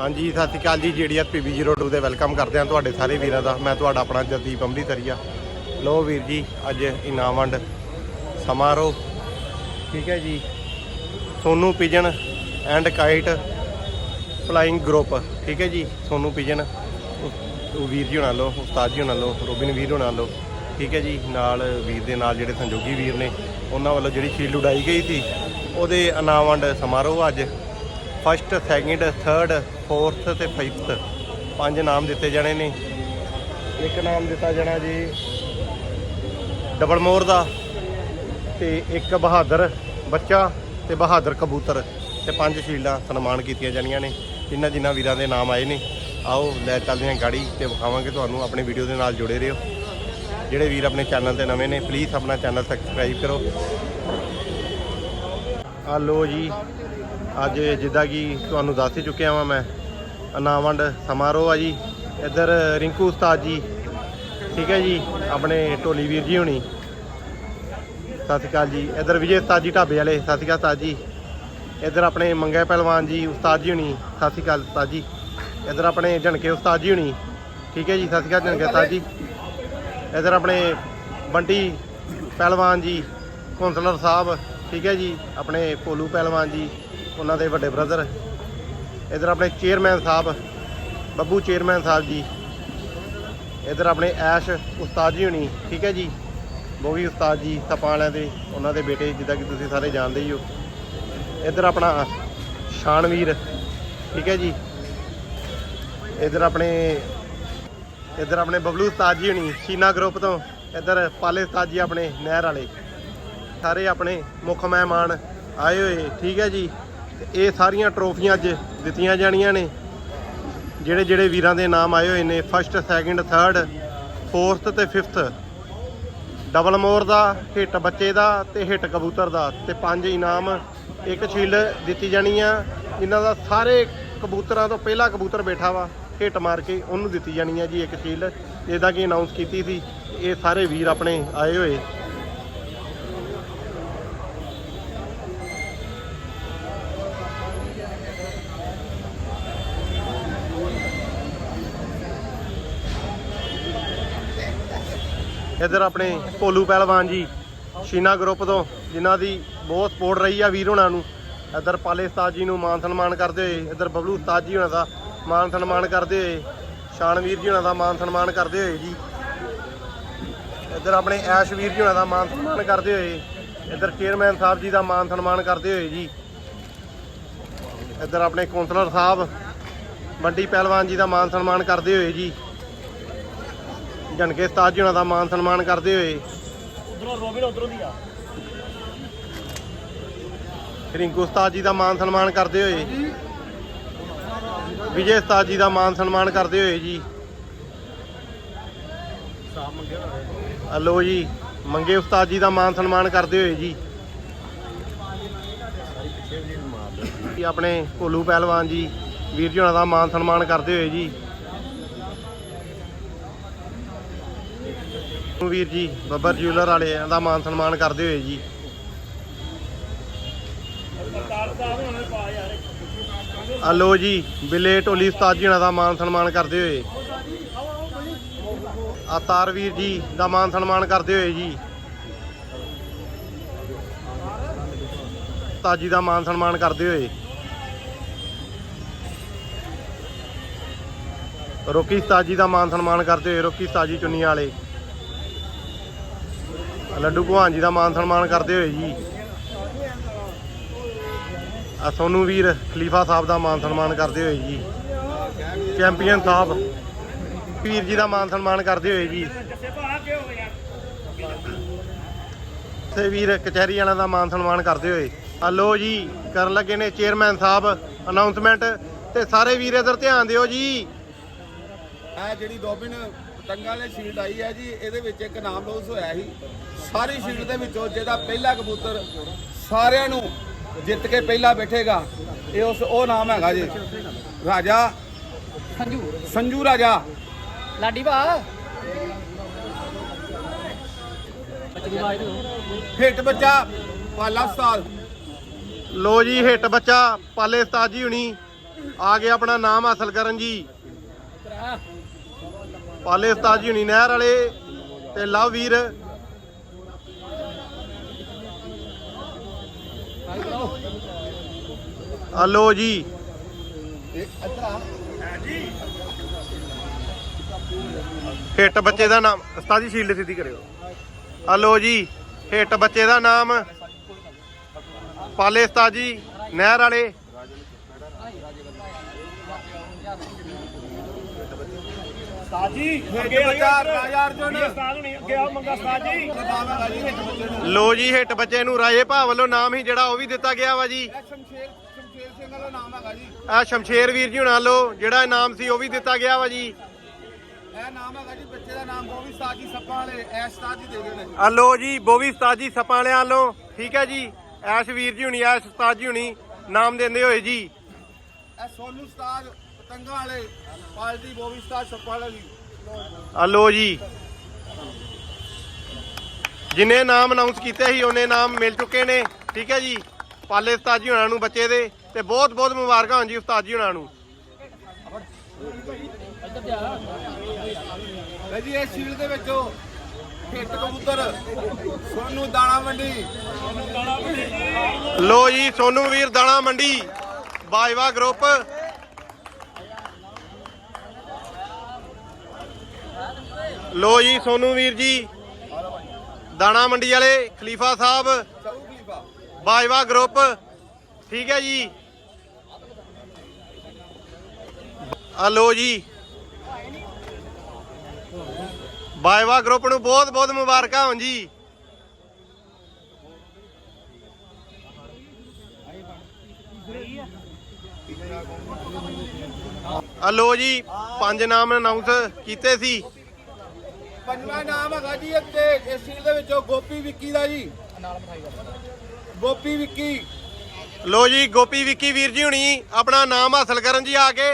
ਹਾਂਜੀ, ਸਤਿ ਸ਼੍ਰੀ ਅਕਾਲ ਜੀ, ਜੀਡੀਐਸ ਪੀਬੀ 02 ਦੇ ਵੈਲਕਮ ਕਰਦੇ ਹਾਂ ਤੁਹਾਡੇ ਸਾਰੇ ਵੀਰਾਂ ਦਾ। ਮੈਂ ਤੁਹਾਡਾ ਆਪਣਾ ਜਗਦੀਪ ਅੰਮ੍ਰਿਤਸਰੀਆ। ਲੋ ਵੀਰ ਜੀ, ਅੱਜ ਇਨਾਮ ਵੰਡ ਸਮਾਰੋਹ। ਠੀਕ ਹੈ ਜੀ। Sonu pigeon and kite flying group. ਠੀਕ ਹੈ ਜੀ, ਸੋਨੂ ਪਿਜਨ। ਉਹ ਵੀਰ ਜੀ ਹੋਣਾ ਲੋ ਉਸਤਾਦ ਜੀ ਹੋਣਾ ਲੋ ਰੋਬਿਨ ਵੀਰ ਹੋਣਾ ਲੋ ਠੀਕ ਹੈ ਜੀ, ਨਾਲ ਵੀਰ ਦੇ ਨਾਲ ਜਿਹੜੇ ਸੰਜੋਗੀ ਵੀਰ ਨੇ, ਉਹਨਾਂ ਵੱਲੋਂ ਜਿਹੜੀ ਸ਼ੀਲਡ ਉਡਾਈ ਗਈ ਸੀ, ਉਹਦੇ ਇਨਾਮ ਵੰਡ ਸਮਾਰੋਹ ਅੱਜ ਫਸਟ ਸੈਕਿੰਡ ਥਰਡ ਫੋਰਥ ਤੇ ਫਿਫਥ ਪੰਜ ਨਾਮ ਦਿੱਤੇ ਜਾਣੇ ਨੇ। ਇੱਕ ਨਾਮ ਦਿੱਤਾ ਜਾਣਾ ਜੀ ਡਬਲ ਮੋਰ ਦਾ ਤੇ ਇੱਕ ਬਹਾਦਰ ਬੱਚਾ ਤੇ ਬਹਾਦਰ ਕਬੂਤਰ ਤੇ ਪੰਜ ਸ਼ੀਲਡਾਂ ਸਨਮਾਨ ਕੀਤੀਆਂ ਜਾਣੀਆਂ ਨੇ। ਜਿਨ੍ਹਾਂ ਜਿਨ੍ਹਾਂ ਵੀਰਾਂ ਦੇ ਨਾਮ ਆਏ ਨੇ। ਆਓ ਲੈ ਚੱਲਦੇ ਹਾਂ ਗਾੜੀ ਤੇ ਵਿਖਾਵਾਂਗੇ ਤੁਹਾਨੂੰ ਆਪਣੇ ਵੀਡੀਓ ਦੇ ਨਾਲ ਜੁੜੇ ਰਹੋ। ਜਿਹੜੇ ਵੀਰ ਆਪਣੇ ਚੈਨਲ ਤੇ ਨਵੇਂ ਨੇ ਪਲੀਜ਼ ਆਪਣਾ ਚੈਨਲ ਸਬਸਕ੍ਰਾਈਬ ਕਰੋ। ਆ ਲੋ ਜੀ। ਅੱਜ ਜਿੱਦਾਂ ਕਿ ਤੁਹਾਨੂੰ ਦੱਸ ਹੀ ਚੁੱਕਿਆ ਵਾਂ ਮੈਂ, ਅਨਾਵੰਡ ਸਮਾਰੋਹ ਆ ਜੀ। ਇੱਧਰ ਰਿੰਕੂ ਉਸਤਾਦ ਜੀ, ਠੀਕ ਹੈ ਜੀ, ਆਪਣੇ ਢੋਲੀ ਵੀਰ ਜੀ ਹੋਣੀ। ਸਤਿ ਸ਼੍ਰੀ ਅਕਾਲ ਜੀ। ਇੱਧਰ ਵਿਜੇ ਉਸਤਾਦ ਜੀ ਢਾਬੇ ਵਾਲੇ, ਸਤਿ ਸ਼੍ਰੀ ਅਕਾਲ ਉਸਤਾਦ ਜੀ। ਇੱਧਰ ਆਪਣੇ ਮੰਗੇ ਪਹਿਲਵਾਨ ਜੀ ਉਸਤਾਦ ਜੀ ਹੋਣੀ, ਸਤਿ ਸ਼੍ਰੀ ਅਕਾਲ ਉਸਤਾਦ ਜੀ। ਇੱਧਰ ਆਪਣੇ ਝਣਕੇ ਉਸਤਾਦ ਜੀ ਹੋਣੀ, ਠੀਕ ਹੈ ਜੀ, ਸਤਿ ਸ਼੍ਰੀ ਅਕਾਲ ਝਣਕੇ ਉਸਤਾਦ ਜੀ। ਇੱਧਰ ਆਪਣੇ ਬੰਟੀ ਪਹਿਲਵਾਨ ਜੀ, ਕੌਂਸਲਰ ਸਾਹਿਬ, ਠੀਕ ਹੈ ਜੀ, ਆਪਣੇ ਭੋਲੂ ਪਹਿਲਵਾਨ ਜੀ। ਉਹਨਾਂ ਦੇ ਵੱਡੇ ਬ੍ਰਦਰ ਇੱਧਰ ਆਪਣੇ ਚੇਅਰਮੈਨ ਸਾਹਿਬ, ਬੱਬੂ ਚੇਅਰਮੈਨ ਸਾਹਿਬ ਜੀ। ਇੱਧਰ ਆਪਣੇ ਐਸ਼ ਉਸਤਾਦ ਜੀ ਹੁਣੀ, ਠੀਕ ਹੈ ਜੀ? ਬੋਗੀ ਉਸਤਾਦ ਜੀ ਸੱਪਾਂ ਵਾਲਿਆਂ ਦੇ, ਉਹਨਾਂ ਦੇ ਬੇਟੇ, ਜਿੱਦਾਂ ਕਿ ਤੁਸੀਂ ਸਾਰੇ ਜਾਣਦੇ ਹੀ ਹੋ। ਇੱਧਰ ਆਪਣਾ ਸ਼ਾਨਵੀਰ, ਠੀਕ ਹੈ ਜੀ? ਇੱਧਰ ਆਪਣੇ ਇੱਧਰ ਆਪਣੇ ਬਬਲੂ ਉਸਤਾਦ ਜੀ ਹੁਣੀ, ਸ਼ੀਨਾ ਗਰੁੱਪ ਤੋਂ। ਇੱਧਰ ਪਾਲੇ ਉਸਤਾਦ ਜੀ ਆਪਣੇ ਨਹਿਰ ਵਾਲੇ। ਸਾਰੇ ਆਪਣੇ ਮੁੱਖ ਮਹਿਮਾਨ ਆਏ ਹੋਏ, ਠੀਕ ਹੈ ਜੀ? ਤੇ ਇਹ ਸਾਰੀਆਂ ਟਰੋਫੀਆਂ ਅੱਜ ਦਿੱਤੀਆਂ ਜਾਣੀਆਂ ਨੇ। ਜਿਹੜੇ ਜਿਹੜੇ ਵੀਰਾਂ ਦੇ ਨਾਮ ਆਏ ਹੋਏ ਨੇ ਫਸਟ ਸੈਕਿੰਡ ਥਰਡ ਫੋਰਥ ਤੇ ਫਿਫਥ ਡਬਲ ਮੋਰ ਦਾ, ਹਿੱਟ ਬੱਚੇ ਦਾ ਤੇ ਹਿੱਟ ਕਬੂਤਰ ਦਾ ਤੇ ਪੰਜ ਇਨਾਮ ਇੱਕ ਛਿੱਲ ਦਿੱਤੀ ਜਾਣੀ ਆ ਇਹਨਾਂ ਦਾ ਸਾਰੇ ਕਬੂਤਰਾਂ ਤੋਂ ਪਹਿਲਾ ਕਬੂਤਰ ਬੈਠਾ ਵਾ, ਹਿੱਟ ਮਾਰ ਕੇ ਉਹਨੂੰ ਦਿੱਤੀ ਜਾਣੀ ਆ ਜੀ ਇੱਕ ਛਿੱਲ। ਜਿੱਦਾਂ ਕਿ ਅਨਾਉਂਸ ਕੀਤੀ ਸੀ, ਇਹ ਸਾਰੇ ਵੀਰ ਆਪਣੇ ਆਏ ਹੋਏ। ਇੱਧਰ ਆਪਣੇ ਭੋਲੂ ਪਹਿਲਵਾਨ ਜੀ, ਸ਼ੀਨਾ ਗਰੁੱਪ ਤੋਂ, ਜਿਨ੍ਹਾਂ ਦੀ ਬਹੁਤ ਸਪੋਰਟ ਰਹੀ ਆ ਵੀਰ ਹੋਣਾ ਨੂੰ। ਇੱਧਰ ਪਾਲੇ ਉਸਤਾਦ ਜੀ ਨੂੰ ਮਾਨ ਸਨਮਾਨ ਕਰਦੇ ਹੋਏ, ਇੱਧਰ ਬਬਲੂ ਉਸਤਾਦ ਜੀ ਹੋਣਾ ਦਾ ਮਾਨ ਸਨਮਾਨ ਕਰਦੇ ਹੋਏ, ਸ਼ਾਨਵੀਰ ਜੀ ਹੋਣਾ ਦਾ ਮਾਨ ਸਨਮਾਨ ਕਰਦੇ ਹੋਏ ਜੀ। ਇੱਧਰ ਆਪਣੇ ਐਸ਼ਵੀਰ ਜੀ ਹੋਣਾ ਦਾ ਮਾਨ ਸਨਮਾਨ ਕਰਦੇ ਹੋਏ, ਇੱਧਰ ਚੇਅਰਮੈਨ ਸਾਹਿਬ ਜੀ ਦਾ ਮਾਨ ਸਨਮਾਨ ਕਰਦੇ ਹੋਏ ਜੀ। ਇੱਧਰ ਆਪਣੇ ਕੌਂਸਲਰ ਸਾਹਿਬ ਬੰਟੀ ਪਹਿਲਵਾਨ ਜੀ ਦਾ ਮਾਨ ਸਨਮਾਨ ਕਰਦੇ ਹੋਏ ਜੀ। ਜਨਕੇ ਉਸਤਾਦ ਜੀ ਹੋਣਾ ਦਾ ਮਾਨ ਸਨਮਾਨ ਕਰਦੇ ਹੋਏ। ਉਧਰੋਂ ਰੋਬਿਨ ਉਧਰੋਂ ਦੀ ਆ। ਰਿੰਕੂ ਉਸਤਾਦ ਜੀ ਦਾ ਮਾਨ ਸਨਮਾਨ ਕਰਦੇ ਹੋਏ। ਵਿਜੇ ਉਸਤਾਦ ਜੀ ਦਾ ਮਾਨ ਸਨਮਾਨ ਕਰਦੇ ਹੋਏ ਜੀ। ਸਾਹ ਮੰਗਿਆ ਹਲੋ ਜੀ ਮੰਗੇ ਉਸਤਾਦ ਜੀ ਦਾ ਮਾਨ ਸਨਮਾਨ ਕਰਦੇ ਹੋਏ ਜੀ। ਆਪਣੇ ਭੋਲੂ ਪਹਿਲਵਾਨ ਜੀ ਵੀਰ ਜੀ ਹੋਣਾ ਦਾ ਮਾਨ ਸਨਮਾਨ ਕਰਦੇ ਹੋਏ ਜੀ। ਵੀਰ ਜੀ ਬੱਬਰ ਜਿਊਲਰ ਵਾਲੇ ਦਾ ਮਾਨ ਸਨਮਾਨ ਕਰਦੇ ਹੋਏ ਜੀ। ਹਲੋ ਜੀ, ਬਿੱਲੇ ਢੋਲੀ ਉਸਤਾਦ ਜੀ ਦਾ ਮਾਨ ਸਨਮਾਨ ਕਰਦੇ ਹੋਏ। ਆਤਾਰ ਵੀਰ ਜੀ ਦਾ ਮਾਨ ਸਨਮਾਨ ਕਰਦੇ ਹੋਏ ਜੀ। ਉਸਤਾਦ ਦਾ ਮਾਨ ਸਨਮਾਨ ਕਰਦੇ ਹੋਏ। ਰੋਕੀ ਸਤਾਜੀ ਦਾ ਮਾਨ ਸਨਮਾਨ ਕਰਦੇ ਹੋਏ, ਰੋਕੀ ਸਤਾਜੀ ਜੀ ਚੁੰਨੀ ਵਾਲੇ। ਲੱਡੂ ਭਗਵਾਨ ਜੀ ਦਾ ਮਾਨ ਸਨਮਾਨ ਕਰਦੇ ਹੋਏ ਜੀ। ਆ ਸੋਨੂ ਵੀਰ ਖਲੀਫਾ ਸਾਹਿਬ ਦਾ ਮਾਨ ਸਨਮਾਨ ਕਰਦੇ ਹੋਏ ਜੀ। ਚੈਂਪੀਅਨ ਸਾਹਿਬ ਵੀਰ ਜੀ ਦਾ ਮਾਨ ਸਨਮਾਨ ਕਰਦੇ ਹੋਏ ਜੀ। ਤੇ ਵੀਰ ਕਚਹਿਰੀ ਵਾਲਿਆਂ ਦਾ ਮਾਨ ਸਨਮਾਨ ਕਰਦੇ ਹੋਏ। ਹਲੋ ਜੀ, ਕਰਨ ਲੱਗੇ ਨੇ ਚੇਅਰਮੈਨ ਸਾਹਿਬ ਅਨਾਉਂਸਮੈਂਟ ਤੇ ਸਾਰੇ ਵੀਰ ਇਧਰ ਧਿਆਨ ਦਿਓ ਜੀ। ਇਹ ਜਿਹੜੀ ਰੋਬਿਨ ਪਤੰਗਾਂ ਵਾਲੀ ਸ਼ੀਲਡ ਆਈ ਹੈ ਜੀ ਇਹਦੇ ਵਿੱਚ ਇੱਕ ਨਾਮ ਲੋਸ ਹੋਇਆ ਸੀ। ਸਾਰੀ ਸ਼ੀਲਡ ਦੇ ਵਿੱਚੋਂ ਜਿਹਦਾ ਪਹਿਲਾ ਕਬੂਤਰ ਸਾਰਿਆਂ ਨੂੰ ਜਿੱਤ ਕੇ ਪਹਿਲਾ ਬੈਠੇਗਾ ਇਹ ਉਸ ਉਹ ਨਾਮ ਹੈਗਾ ਜੀ। ਰਾਜਾ ਸੰਜੂ। ਸੰਜੂ ਰਾਜਾ। ਲਾਡੀ ਭਾ। ਹਿੱਟ ਬੱਚਾ ਪਾਲਾ ਉਸਤਾਦ। ਲੋ ਜੀ ਹਿੱਟ ਬੱਚਾ ਪਾਲੇ ਉਸਤਾਦ ਜੀ ਹੁਣੀ। ਆ ਗਿਆ ਆਪਣਾ ਨਾਮ ਹਾਸਲ ਕਰਨ ਜੀ। ਪਾਲੇ ਉਸਤਾਦ ਜੀ ਹੁਣੀ ਨਹਿਰ ਵਾਲੇ ਤੇ ਲਵ ਵੀਰ। ਹਲੋ ਜੀ। ਹਿੱਟ ਬੱਚੇ ਦਾ ਨਾਮ, ਉਸਤਾਦ ਜੀ ਸ਼ੀਲਡ ਸਿੱਧੀ ਕਰਿਓ। ਹਲੋ ਜੀ, ਹਿੱਟ ਬੱਚੇ ਦਾ ਨਾਮ। ਪਾਲੇ ਉਸਤਾਦ ਜੀ ਨਹਿਰ ਵਾਲੇ। ਸਾਜੀ ਅੱਗੇ ਬੱਚਾ ਰਾਜਾ ਅਰਜੁਨ ਉਸਤਾਦ ਹੁਣੀ ਅੱਗੇ ਆਓ ਮੰਗਾ ਉਸਤਾਦ ਜੀ। ਨਾਮ ਹੈਗਾ ਜੀ ਹਿੱਟ ਬੱਚੇ ਨੂੰ ਲੋ ਜੀ ਹਿੱਟ ਬੱਚੇ ਨੂੰ ਰਾਜੇ ਭਾ ਵੱਲੋਂ ਨਾਮ ਹੀ ਜਿਹੜਾ ਉਹ ਵੀ ਦਿੱਤਾ ਗਿਆ ਵਾ ਜੀ। ਇਹ ਸ਼ਮਸ਼ੇਰ ਸ਼ਮਸ਼ੇਰ ਸਿੰਘ ਵਾਲਾ ਨਾਮ ਹੈਗਾ ਜੀ। ਆ ਸ਼ਮਸ਼ੇਰ ਵੀਰ ਜੀ ਹੁਣਾਂ ਵੱਲੋਂ ਜਿਹੜਾ ਇਨਾਮ ਸੀ ਉਹ ਵੀ ਦਿੱਤਾ ਗਿਆ ਵਾ ਜੀ। ਇਹ ਨਾਮ ਹੈਗਾ ਜੀ ਬੱਚੇ ਦਾ ਨਾਮ ਗੋਵੀ ਸਾਜ ਜੀ ਸੱਪਾਂ ਵਾਲੇ ਐਸ਼ ਸਾਜ ਜੀ ਦੇ ਗਏ ਨੇ ਆ ਲੋ ਜੀ ਬੋਵੀ ਉਸਤਾਦ ਜੀ ਸੱਪਾਂ ਵਾਲਿਆਂ ਵੱਲੋਂ ਠੀਕ ਹੈ ਜੀ। ਐਸ਼ ਵੀਰ ਜੀ ਹੁਣੀ ਐਸ਼ ਉਸਤਾਦ ਜੀ ਹੁਣੀ ਨਾਮ ਦਿੰਦੇ ਹੋਏ ਜੀ। ਇਹ ਸੋਨੂ ਸਤਾਜ ਪਤੰਗਾਂ ਵਾਲੇ ਬੋਵੀ ਸਤਾਜ ਸੱਪਾਂ ਵਾਲੇ। ਜੀ। ਜਿਨੇ ਨਾਮ ਅਨਾਉਂਸ ਕੀਤੇ ਸੀ ਉਹਨੇ ਨਾਮ ਮਿਲ ਚੁੱਕੇ ਨੇ ਠੀਕ ਹੈ ਜੀ? ਪਾਲੇ ਉਸਤਾਦ ਜੀ ਹੁਣਾਂ ਨੂੰ ਬੱਚੇ ਦੇ ਤੇ ਬਹੁਤ ਬਹੁਤ ਮੁਬਾਰਕਾਂ ਹੋਣ ਜੀ ਉਸਤਾਦ ਜੀ ਹੁਣਾਂ ਨੂੰ। ਲੈ ਜੀ ਇਹ ਸ਼ੀਲ ਦੇ ਵਿੱਚੋਂ ਹਿੱਟ ਕਬੂਤਰ ਸੋਨੂ ਦਾਣਾ ਮੰਡੀ। ਲੋ ਜੀ ਸੋਨੂ ਵੀਰ ਦਾਣਾ ਮੰਡੀ ਬਾਜਵਾ ਗਰੁੱਪ ਲੋ ਜੀ, ਸੋਨੂ ਵੀਰ ਜੀ, ਦਾਣਾ ਮੰਡੀ ਵਾਲੇ, ਖਲੀਫਾ ਸਾਹਿਬ, ਬਾਜਵਾ ਗਰੁੱਪ ਠੀਕ ਹੈ ਜੀ? ਆ ਲੋ ਜੀ। ਬਾਜਵਾ ਗਰੁੱਪ ਨੂੰ ਬਹੁਤ ਬਹੁਤ ਮੁਬਾਰਕਾਂ ਹੋਣ ਜੀ। ਆ ਲੋ ਜੀ, ਪੰਜ ਨਾਮ ਅਨਾਉਂਸ ਕੀਤੇ ਸੀ। ਪੰਜਵਾਂ ਨਾਮ ਹੈਗਾ ਜੀ ਇੱਥੇ ਇਸ ਸ਼ੀਲ ਦੇ ਵਿੱਚੋਂ ਗੋਪੀ ਵਿੱਕੀ ਦਾ ਜੀ। ਗੋਪੀ ਵਿੱਕੀ। ਲੋ ਜੀ ਗੋਪੀ ਵਿੱਕੀ ਵੀਰ ਜੀ ਹੁਣੀ ਆਪਣਾ ਨਾਮ ਹਾਸਲ ਕਰਨ ਜੀ ਆ ਕੇ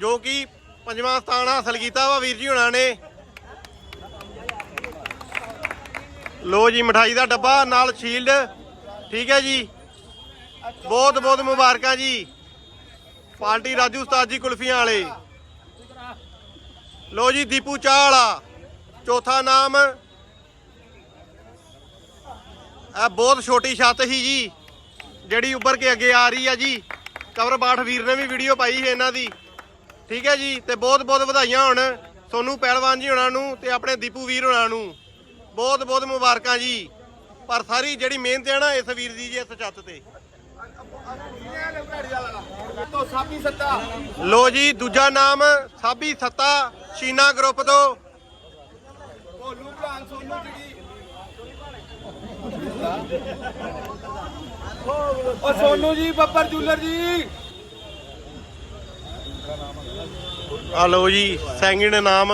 ਜੋ ਕਿ ਪੰਜਵਾਂ ਸਥਾਨ ਹਾਸਲ ਕੀਤਾ ਵਾ ਵੀਰ ਜੀ ਹੁਣਾਂ ਨੇ। ਲੋ ਜੀ ਮਠਾਈ ਦਾ ਡੱਬਾ ਨਾਲ ਸ਼ੀਲਡ ਠੀਕ ਹੈ ਜੀ। ਬਹੁਤ ਬਹੁਤ ਮੁਬਾਰਕਾਂ ਜੀ। ਪਾਰਟੀ ਰਾਜੂ ਉਸਤਾਦ ਜੀ ਕੁਲਫੀਆਂ ਵਾਲੇ। ਲੋ ਜੀ ਦੀਪੂ ਚਾਹ ਵਾਲਾ ਚੌਥਾ ਨਾਮ। ਇਹ ਬਹੁਤ ਛੋਟੀ ਛੱਤ ਸੀ ਜੀ, ਜਿਹੜੀ ਉੱਭਰ ਕੇ ਅੱਗੇ ਆ ਰਹੀ ਆ ਜੀ। ਕਵਰ ਬਾਠ ਵੀਰ ਨੇ ਵੀ ਵੀਡੀਓ ਪਾਈ ਹੈ ਇਹਨਾਂ ਦੀ। ਠੀਕ ਹੈ ਜੀ, ਤੇ ਬਹੁਤ ਬਹੁਤ ਵਧਾਈਆਂ ਹੋਣ ਸੋਨੂੰ ਪਹਿਲਵਾਨ ਜੀ ਹੋਣਾ ਨੂੰ ਤੇ ਆਪਣੇ ਦੀਪੂ ਵੀਰ ਹੋਣਾ ਨੂੰ। ਬਹੁਤ ਬਹੁਤ ਮੁਬਾਰਕਾਂ ਜੀ। ਪਰ ਸਾਰੀ ਜਿਹੜੀ ਮਿਹਨਤ ਹੈ ਨਾ ਇਸ ਵੀਰ ਦੀ ਜੀ, ਇਸ ਛੱਤ ਤੇ। ਲੋ ਜੀ, ਦੂਜਾ ਨਾਮ, ਸਾਬੀ ਸੱਤਾ। ਸ਼ੀਨਾ ਗਰੁੱਪ ਤੋਂ। ਭੋਲੂ ਭਲਾਨ ਸੋਨੂ ਜਿਹੜੀ ਉਹ ਸੋਨੂ ਜੀ ਬੱਬਰ ਜੂਲਰ ਜੀ। ਆ ਲੋ ਜੀ ਸੈਕਿੰਡ ਨਾਮ।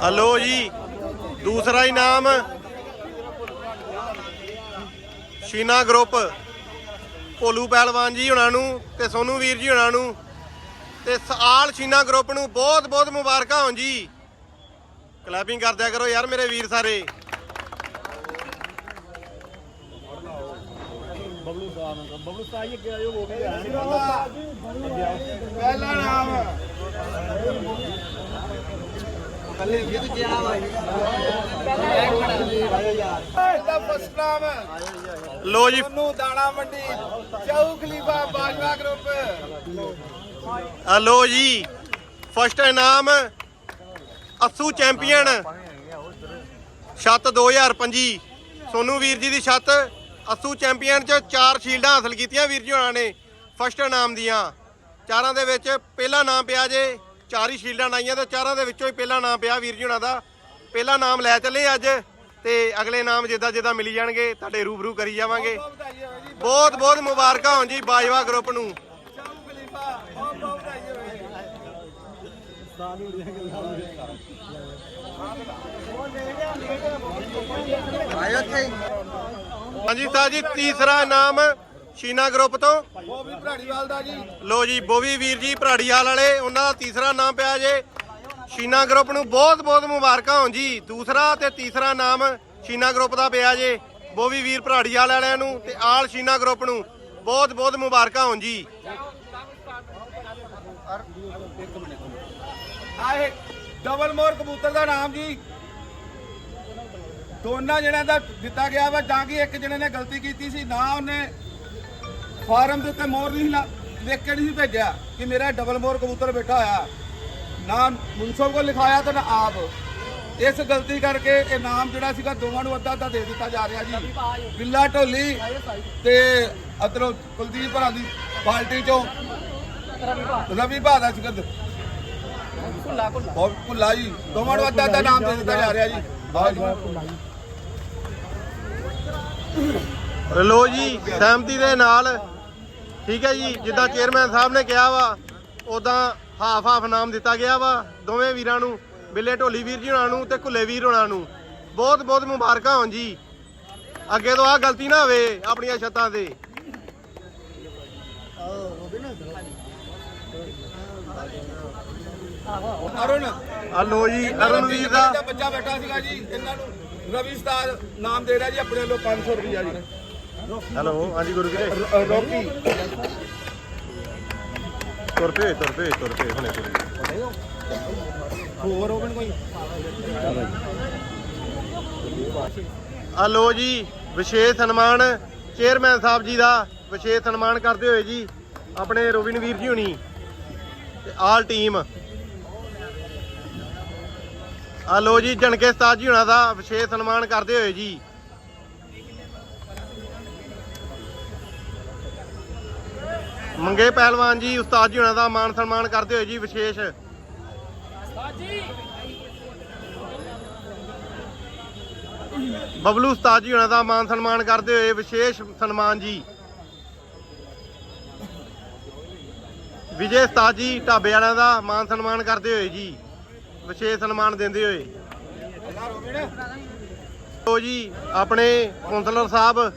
ਆ ਜੀ ਦੂਸਰਾ ਇਨਾਮ ਸ਼ੀਨਾ ਗਰੁੱਪ। ਭੋਲੂ ਪਹਿਲਵਾਨ ਜੀ ਹੁਣਾਂ ਨੂੰ ਤੇ ਸੋਨੂ ਵੀਰ ਜੀ ਹੁਣਾਂ ਨੂੰ ਤੇ ਆਲ ਸ਼ੀਨਾ ਗਰੁੱਪ ਨੂੰ ਬਹੁਤ ਬਹੁਤ ਮੁਬਾਰਕਾਂ ਹੋਣ ਜੀ। ਕਲੈਪਿੰਗ ਕਰ ਦਿਆ ਕਰੋ ਯਾਰ ਮੇਰੇ ਵੀਰ ਸਾਰੇ। ਬਬਲੂ ਸਾਹਿਬ ਬਬਲੂ ਸਾਹਿਬ ਜੀ ਅੱਗੇ ਆਇਓ ਉਹ ਵੀ ਆ। ਪਹਿਲਾ ਇਹਦਾ ਲੋ ਜੀ। ਸੋਨੂ ਦਾਣਾ ਮੰਡੀ ਚੌ ਖਲੀਫਾ ਬਾਜਵਾ ਗਰੁੱਪ ਹਲੋ ਜੀ ਫਸਟ ਇਨਾਮ ਅਸੂ ਚੈਂਪੀਅਨ ਛੱਤ 2025 ਸੋਨੂ ਵੀਰ ਜੀ ਦੀ ਛੱਤ ਅਸੂ ਚੈਂਪੀਅਨ ਚ ਚਾਰ ਸ਼ੀਲਡਾਂ ਹਾਸਲ ਕੀਤੀਆਂ ਵੀਰ ਜੀ ਹੋਣਾ ਨੇ ਫਸਟ ਇਨਾਮ ਦੀਆਂ। ਚਾਰਾਂ ਦੇ ਵਿੱਚ ਪਹਿਲਾ ਨਾਮ ਪਿਆ ਜੇ। ਚਾਰ ਹੀ ਸ਼ੀਲਡਾਂ ਲਾਈਆਂ ਤੇ ਚਾਰਾਂ ਦੇ ਵਿੱਚੋਂ ਹੀ ਪਹਿਲਾ ਨਾਮ ਪਿਆ ਵੀਰ ਜੀ ਹੋਣਾ ਦਾ। ਪਹਿਲਾ ਨਾਮ ਲੈ ਚੱਲੇ ਅੱਜ ਤੇ ਅਗਲੇ ਨਾਮ ਜਿੱਦਾਂ ਜਿੱਦਾਂ ਮਿਲੀ ਜਾਣਗੇ, ਤੁਹਾਡੇ ਰੂਬਰੂ ਕਰੀ ਜਾਵਾਂਗੇ। ਬਹੁਤ ਬਹੁਤ ਮੁਬਾਰਕਾਂ ਹੋਣ ਜੀ ਬਾਜਵਾ ਗਰੁੱਪ ਨੂੰ। ਹਾਂਜੀ ਸਾਹਿਬ ਜੀ, ਤੀਸਰਾ ਨਾਮ ਸ਼ੀਨਾ ਗਰੁੱਪ ਤੋਂ। ਉਹ ਵੀ ਭਰਾੜੀਵਾਲ ਦਾ ਜੀ। ਲੋ ਜੀ ਬੋਵੀ ਵੀਰ ਜੀ ਭਰਾੜੀਵਾਲ ਵਾਲੇ ਉਹਨਾਂ ਦਾ ਤੀਸਰਾ ਨਾਮ ਪਿਆ ਜੇ। ਸ਼ੀਨਾ ਗਰੁੱਪ ਨੂੰ ਬਹੁਤ ਬਹੁਤ ਮੁਬਾਰਕਾਂ ਹੋਣ ਜੀ। ਦੂਸਰਾ ਤੇ ਤੀਸਰਾ ਨਾਮ ਸ਼ੀਨਾ ਗਰੁੱਪ ਦਾ ਪਿਆ ਜੇ। ਬੋਵੀ ਵੀਰ ਭਰਾੜੀ ਵਾਲੇ ਵਾਲਿਆਂ ਨੂੰ ਤੇ ਆਲ ਸ਼ੀਨਾ ਗਰੁੱਪ ਨੂੰ ਬਹੁਤ ਬਹੁਤ ਮੁਬਾਰਕਾਂ ਹੋਣ ਜੀ। ਆਏ ਡਬਲ ਮੋਰ ਕਬੂਤਰ ਦਾ ਨਾਮ ਜੀ। ਦੋਨਾਂ ਜਣਿਆਂ ਦਾ ਦਿੱਤਾ ਗਿਆ ਵਾ ਤਾਂ ਕਿ ਇੱਕ ਜਣੇ ਨੇ ਗਲਤੀ ਕੀਤੀ ਸੀ ਨਾ ਉਹਨੇ ਫਾਰਮ ਦੇ ਉੱਤੇ ਮੋਰ ਨਹੀਂ ਲਾ ਲਿਖ ਕੇ ਨਹੀਂ ਭੇਜਿਆ ਕਿ ਮੇਰਾ ਡਬਲ ਮੋਰ ਕਬੂਤਰ ਬੈਠਾ ਹੋਇਆ। ਨਾ ਮੁਨਸਬ ਕੋ ਲਿਖਾਇਆ ਤੇ ਨਾ ਆਪ। ਇਸ ਗਲਤੀ ਕਰਕੇ ਇਹ ਨਾਮ ਜਿਹੜਾ ਸੀਗਾ ਦੋਵਾਂ ਨੂੰ ਅੱਧਾ ਅੱਧਾ ਦੇ ਦਿੱਤਾ ਜਾ ਰਿਹਾ ਜੀ। ਬਿੱਲਾ ਢੋਲੀ ਤੇ ਅਦਰੋਂ ਕੁਲਦੀਪ ਭਰਾ ਦੀ ਬਾਲਟੀ ਚੋਂ ਰਵੀ ਭਾ ਦਾ ਸਿਕੰਦ ਬਹੁਤ ਭੁੱਲਾ ਜੀ। ਦੋਵਾਂ ਨੂੰ ਅੱਧਾ ਅੱਧਾ ਨਾਮ ਦੇ ਦਿੱਤਾ ਜਾ ਰਿਹਾ ਜੀ। ਬਹੁਤ ਲੋ ਜੀ, ਸਹਿਮਤੀ ਦੇ ਨਾਲ ਠੀਕ ਹੈ ਜੀ ਜਿੱਦਾਂ ਚੇਅਰਮੈਨ ਸਾਹਿਬ ਨੇ ਕਿਹਾ ਵਾ ਉਦਾਂ ਹਾਫ ਹਾਫ ਨਾਮ ਦਿੱਤਾ ਗਿਆ ਵਾ ਦੋਵੇਂ ਵੀਰਾਂ ਨੂੰ ਬਿੱਲੇ ਢੋਲੀ ਵੀਰ ਜੀ ਹੋਣਾ ਨੂੰ ਤੇ ਘੁੱਲੇ ਵੀਰ ਹੋਣਾ ਨੂੰ। ਬਹੁਤ ਬਹੁਤ ਮੁਬਾਰਕਾਂ ਹੋਣ ਜੀ। ਅੱਗੇ ਤੋਂ ਆ ਗਲਤੀ ਨਾ ਹੋਵੇ ਆਪਣੀਆਂ ਛੱਤਾਂ ਤੇ। ਅਰੁਣ। ਆ ਲੋ ਜੀ ਅਰੁਣ ਵੀਰ ਦਾ। ਬੱਚਾ ਬੈਠਾ ਸੀਗਾ ਜੀ ਇਹਨਾਂ ਨੂੰ ਰਵੀ ਸਟਾਰ ਨਾਮ ਦੇ ਰਿਹਾ ਜੀ ਆਪਣੇ ਵੱਲੋਂ 500 ਰੁਪਈਆ ਜੀ। ਹੈਲੋ ਹਾਂਜੀ ਗੁਰੂ ਵੀਰੇ ਰੋਕੀ। ਤੁਰ ਪਏ ਤੁਰ ਪਏ ਤੁਰ ਪਏ ਹੁਣੇ ਤੁਰ ਪਏ। ਹੋਰ ਹੋਵਣ ਕੋਈ? ਆ ਲੋ ਜੀ ਵਿਸ਼ੇਸ਼ ਸਨਮਾਨ ਚੇਅਰਮੈਨ ਸਾਹਿਬ ਜੀ ਦਾ ਵਿਸ਼ੇਸ਼ ਸਨਮਾਨ ਕਰਦੇ ਹੋਏ ਜੀ ਆਪਣੇ ਰੋਵਿਨ ਵੀਰ ਜੀ ਹੁਣੀ ਤੇ ਆਲ ਟੀਮ। ਆ ਲੋ ਜੀ ਜਣਕੇ ਉਸਤਾਦ ਜੀ ਹੁਣਾਂ ਦਾ ਵਿਸ਼ੇਸ਼ ਸਨਮਾਨ ਕਰਦੇ ਹੋਏ ਜੀ। ਮੰਗੇ ਪਹਿਲਵਾਨ ਜੀ, ਉਸਤਾਦ ਜੀ ਹੁਣਾਂ ਦਾ ਮਾਨ ਸਨਮਾਨ ਕਰਦੇ ਹੋਏ ਜੀ ਵਿਸ਼ੇਸ਼। ਬਬਲੂ ਉਸਤਾਦ ਜੀ ਹੁਣਾਂ ਦਾ ਮਾਨ ਸਨਮਾਨ ਕਰਦੇ ਹੋਏ ਵਿਸ਼ੇਸ਼ ਸਨਮਾਨ ਜੀ। ਵਿਜੇ ਉਸਤਾਦ ਜੀ ਢਾਬੇ ਵਾਲਿਆਂ ਦਾ ਮਾਨ ਸਨਮਾਨ ਕਰਦੇ ਹੋਏ ਜੀ, ਵਿਸ਼ੇਸ਼ ਸਨਮਾਨ ਦਿੰਦੇ ਹੋਏ। ਲੋ ਜੀ, ਆਪਣੇ ਕੌਂਸਲਰ ਸਾਹਿਬ,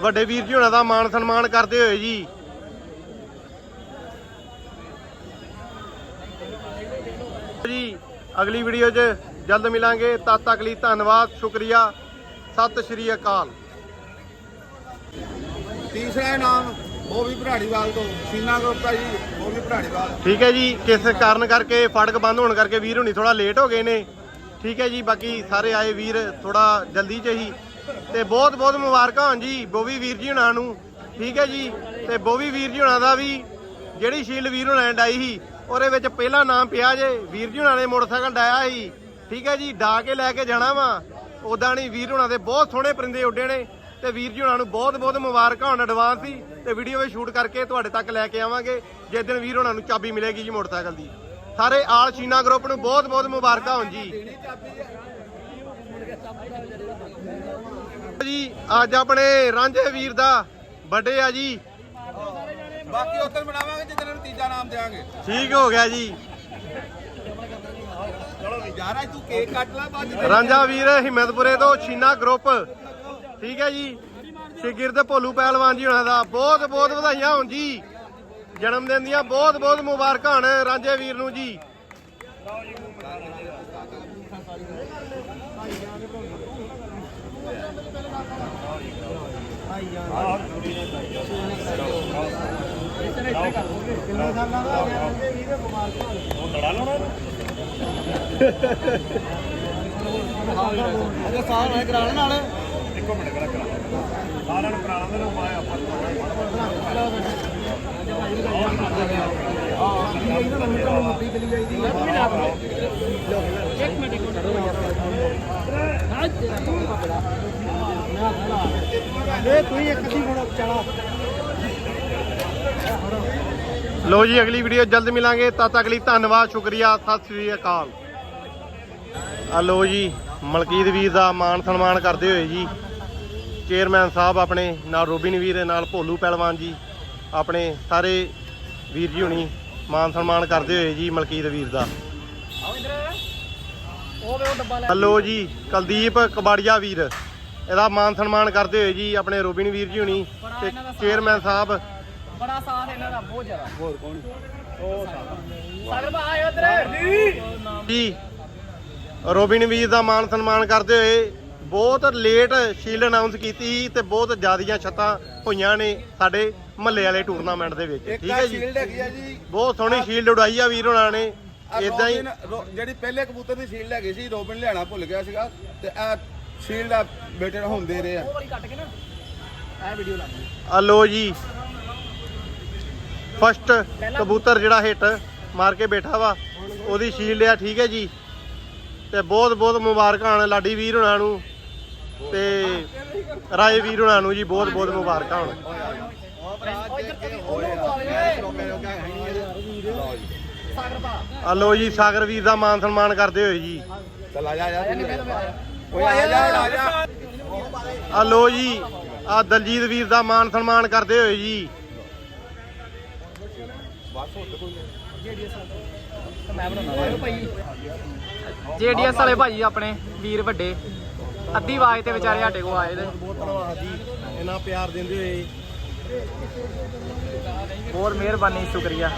ਵੱਡੇ ਵੀਰ ਜੀ ਹੁਣਾਂ ਦਾ ਮਾਨ ਸਨਮਾਨ ਕਰਦੇ ਹੋਏ ਜੀ। ਜੀ ਅਗਲੀ ਵੀਡੀਓ 'ਚ ਜਲਦ ਮਿਲਾਂਗੇ। ਤਦ ਤੱਕ ਲਈ ਧੰਨਵਾਦ ਸ਼ੁਕਰੀਆ। ਸਤਿ ਸ਼੍ਰੀ ਅਕਾਲ। ਤੀਸਰਾ ਨਾਮ ਉਹ ਵੀ ਭਰਾੜੀਵਾਲ ਤੋਂ ਸੀਨਾ ਗਰੁੱਪ ਦਾ ਜੀ ਉਹ ਵੀ ਭਰਾੜੀਵਾਲ ਠੀਕ ਹੈ ਜੀ ਕਿਸ ਕਾਰਨ ਕਰਕੇ ਫਾਟਕ ਬੰਦ ਹੋਣ ਕਰਕੇ ਵੀਰ ਹੁਣੀ ਥੋੜਾ ਲੇਟ ਹੋ ਗਏ ਨੇ? ਠੀਕ ਹੈ ਜੀ ਬਾਕੀ ਸਾਰੇ ਆਏ ਵੀਰ ਥੋੜਾ ਜਲਦੀ ਚ ਹੀ। ਤੇ ਬਹੁਤ ਬਹੁਤ ਮੁਬਾਰਕਾਂ ਹੋਣ ਜੀ ਬੋਵੀ ਵੀਰ ਜੀ ਹੁਣਾਂ ਨੂੰ। ਠੀਕ ਹੈ ਜੀ ਤੇ ਬੋਵੀ ਵੀਰ ਜੀ ਹੁਣਾਂ ਦਾ ਵੀ ਜਿਹੜੀ ਸ਼ੀਲਡ ਵੀਰ ਹੁਣਾਂ ਨੇ ਡਾਈ ਸੀ ਉਹਦੇ ਵਿੱਚ ਪਹਿਲਾ ਨਾਮ ਪਿਆ ਜੇ। ਵੀਰ ਜੀ ਹੁਣਾਂ ਨੇ ਮੋਟਰਸਾਈਕਲ ਡਾਇਆ ਸੀ। ਠੀਕ ਹੈ ਜੀ, ਡਾ ਕੇ ਲੈ ਕੇ ਜਾਣਾ ਵਾ। ਉਦਾਂ ਨਹੀਂ ਵੀਰ ਹੁਣਾਂ ਦੇ ਬਹੁਤ ਸੋਹਣੇ ਪਰਿੰਦੇ ਉੱਡੇ ਨੇ। ਤੇ ਵੀਰ ਜੀ ਹੁਣਾਂ ਨੂੰ ਬਹੁਤ ਬਹੁਤ ਮੁਬਾਰਕਾਂ ਹੋਣ ਐਡਵਾਂਸ ਸੀ ਤੇ ਵੀਡੀਓ ਵਿੱਚ ਸ਼ੂਟ ਕਰਕੇ ਤੁਹਾਡੇ ਤੱਕ ਲੈ ਕੇ ਆਵਾਂਗੇ। ਜਿਸ ਦਿਨ ਵੀਰ ਹੁਣਾਂ ਨੂੰ ਚਾਬੀ ਮਿਲੇਗੀ ਜੀ ਮੋਟਰਸਾਈਕਲ ਦੀ। ਸਾਰੇ ਆਲ ਚੀਨਾ ਗਰੁੱਪ ਨੂੰ ਬਹੁਤ ਬਹੁਤ ਮੁਬਾਰਕਾਂ ਹੋਣ ਜੀ। ਜੀ, ਅੱਜ ਆਪਣੇ ਰਾਂਝੇ ਵੀਰ ਦਾ ਬਰਥਡੇ ਆ ਜੀ। ਬਾਕੀ ਉਧਰ ਮਨਾਵਾਂਗੇ ਜਿੱਦਣ ਨੂੰ ਨਾਮ ਠੀਕ ਹੋ ਗਿਆ ਜੀ। ਯਾਰ ਅੱਜ ਤੂੰ ਕੇਕ ਕੱਟ ਲੈ ਬਾਅਦ ਚ ਰਾਂਝਾ ਵੀਰ ਹਿੰਮਤਪੁਰੇ ਤੋਂ ਚੀਨਾ ਗਰੁੱਪ ਠੀਕ ਹੈ ਜੀ। ਸ਼ਗਿਰਦ ਭੋਲੂ ਪਹਿਲਵਾਨ ਜੀ ਉਹਨਾਂ ਦਾ ਬਹੁਤ ਬਹੁਤ ਵਧਾਈਆਂ ਹੋਣ ਜੀ। ਜਨਮ ਦਿਨ ਦੀਆਂ ਬਹੁਤ ਬਹੁਤ ਮੁਬਾਰਕਾਂ ਹੋਣ ਰਾਂਝੇ ਵੀਰ ਨੂੰ ਜੀ। ਲੜਾ ਲਾਉਣਾ ਇਹਨੂੰ ਅਜੇ ਸਾਹ ਹੋਏ ਕਰਾਣ ਨਾਲ ਇੱਕੋ ਮਿੰਟ ਕਰਾ ਕਰਾ ਸਾਰਿਆਂ ਨੂੰ ਕਰਾ ਲਾਂਦੇ ਨੇ ਪਾਇਆ ਆਪਾਂ ਲੋ ਜੀ, ਅਗਲੀ ਵੀਡੀਓ ਜਲਦ ਮਿਲਾਂਗੇ। ਤਦ ਤੱਕ ਲਈ ਧੰਨਵਾਦ, ਸ਼ੁਕਰੀਆ, ਸਤਿ ਸ੍ਰੀ ਅਕਾਲ। ਆ ਲੋ ਜੀ, ਮਲਕੀਤ ਵੀਰ ਦਾ ਮਾਨ ਸਨਮਾਨ ਕਰਦੇ ਹੋਏ ਜੀ ਚੇਅਰਮੈਨ ਸਾਹਿਬ ਆਪਣੇ, ਨਾਲ ਰੋਬਿਨ ਵੀਰ ਨਾਲ ਭੋਲੂ ਪਹਿਲਵਾਨ ਜੀ, ਆਪਣੇ ਸਾਰੇ ਵੀਰ ਜੀ ਹੁਣੀ ਮਾਨ ਸਨਮਾਨ ਕਰਦੇ ਹੋਏ ਜੀ, ਮਲਕੀਤ ਵੀਰ ਦਾ। ਹਲੋ ਜੀ, ਕੁਲਦੀਪ ਕਬਾੜੀਆ ਵੀਰ, ਇਹਦਾ ਮਾਨ ਸਨਮਾਨ ਕਰਦੇ ਹੋਏ ਜੀ, ਆਪਣੇ ਰੋਬਿਨ ਵੀਰ ਜੀ ਹੁਣੀ ਤੇ ਚੇਅਰਮੈਨ ਸਾਹਿਬ ਬੜਾ ਸਾਥ ਇਹਨਾਂ ਦਾ ਬਹੁਤ ਜ਼ਿਆਦਾ। ਹੋਰ ਕੌਣ? ਸਾਗਰ ਭਾ ਆਇਓ ਇੱਧਰ ਜੀ ਰੋਬਿਨ ਵੀਰ ਦਾ ਮਾਨ ਸਨਮਾਨ ਕਰਦੇ ਹੋਏ ਬਹੁਤ ਲੇਟ ਸ਼ੀਲਡ ਅਨਾਉਂਸ ਕੀਤੀ ਤੇ ਬਹੁਤ ਜ਼ਿਆਦੀਆਂ ਛੱਤਾਂ ਹੋਈਆਂ ਨੇ ਸਾਡੇ ਮਹੱਲੇ ਵਾਲੇ ਟੂਰਨਾਮੈਂਟ ਦੇ ਵਿੱਚ। ਠੀਕ ਆ ਹੈ ਜੀ? ਸ਼ੀਲਡ ਹੈਗੀ ਆ ਜੀ। ਬਹੁਤ ਸੋਹਣੀ ਸ਼ੀਲਡ ਉਡਾਈ ਆ ਵੀਰ ਹੋਣਾ ਨੇ। ਇਦਾਂ ਹੀ ਜਿਹੜੀ ਪਹਿਲੇ ਕਬੂਤਰ ਦੀ ਸ਼ੀਲਡ ਹੈਗੀ ਸੀ ਰੋਬਿਨ ਲਿਆਣਾ ਭੁੱਲ ਗਿਆ ਸੀਗਾ। ਤੇ ਆ ਸ਼ੀਲਡ ਆ ਬੇਟੇ ਨੂੰ ਹੁਣ ਦੇ ਰਹੇ ਆ। ਉਹ ਵਾਲੀ ਕੱਟ ਕੇ ਨਾ। ਇਹ ਵੀਡੀਓ ਲਾ ਲਈ ਆ ਲੋ ਜੀ। ਫਸਟ ਕਬੂਤਰ ਜਿਹੜਾ ਹਿੱਟ ਮਾਰ ਕੇ ਬੈਠਾ ਵਾ ਉਹਦੀ ਸ਼ੀਲਡ ਆ ਠੀਕ ਹੈ ਜੀ। ਤੇ ਬਹੁਤ ਬਹੁਤ ਮੁਬਾਰਕਾਂ ਹਨ ਲਾਡੀ ਵੀਰ ਹੁਣਾਂ ਨੂੰ ਤੇ ਰਾਏ ਵੀਰ ਹੁਣਾਂ ਨੂੰ ਜੀ ਬਹੁਤ ਬਹੁਤ ਮੁਬਾਰਕਾਂ ਹੋਣ। ਉਹ ਇੱਧਰ ਕਦੀ ਉਹਨੂੰ ਬੁਲਾ ਲੈ ਸਾਗਰ ਭਾ ਆ ਲੋ ਜੀ ਸਾਗਰ ਵੀਰ ਦਾ ਮਾਨ ਸਨਮਾਨ ਕਰਦੇ ਹੋਏ ਜੀ। ਚੱਲ ਆ ਜਾ। ਆ ਜੀ ਆ ਦਲਜੀਤ ਵੀਰ ਦਾ ਮਾਨ ਸਨਮਾਨ ਕਰਦੇ ਹੋਏ ਜੀ। ਮੈਂ ਬਣਾਉਣਾ ਭਾਈ ਜੀਡੀਐਸ ਵਾਲੇ ਭਾਈ ਆਪਣੇ ਵੀਰ ਵੱਡੇ ਅੱਧੀ ਆਵਾਜ਼ ਤੇ ਵਿਚਾਰੇ ਸਾਡੇ ਕੋ ਆਏ ਦੇ ਬਹੁਤ ਧੰਨਵਾਦ ਜੀ ਇਹਨਾਂ ਪਿਆਰ ਦਿੰਦੇ ਹੋਏ। ਬਹੁਤ ਮਿਹਰਬਾਨੀ ਸ਼ੁਕਰੀਆ।